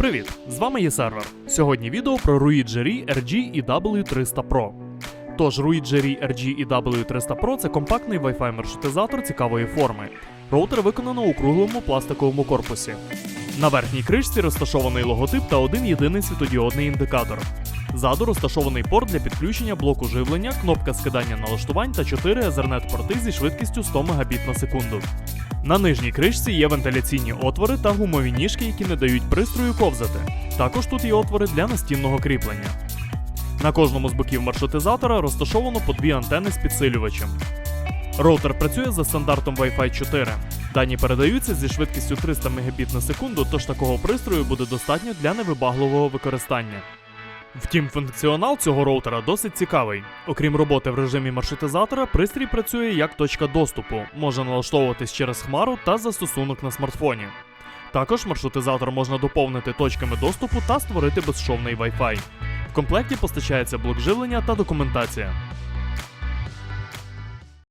Привіт! З вами є сервер. Сьогодні відео про Ruid RG і W300 Pro. Тож Ruid RG і W300 Pro це компактний Wi-Fi маршрутизатор цікавої форми. Роутер виконано у круглому пластиковому корпусі. На верхній кришці розташований логотип та один єдиний світодіодний індикатор. Ззаду розташований порт для підключення блоку живлення, кнопка скидання налаштувань та 4 Ethernet порти зі швидкістю 100 Мбіт на секунду. На нижній кришці є вентиляційні отвори та гумові ніжки, які не дають пристрою ковзати. Також тут є отвори для настінного кріплення. На кожному з боків маршрутизатора розташовано по дві антени з підсилювачем. Роутер працює за стандартом Wi-Fi 4. Дані передаються зі швидкістю 300 Мбіт на секунду, тож такого пристрою буде достатньо для невибагливого використання. Втім, функціонал цього роутера досить цікавий. Окрім роботи в режимі маршрутизатора, пристрій працює як точка доступу, може налаштовуватись через хмару та застосунок на смартфоні. Також маршрутизатор можна доповнити точками доступу та створити безшовний Wi-Fi. В комплекті постачається блок живлення та документація.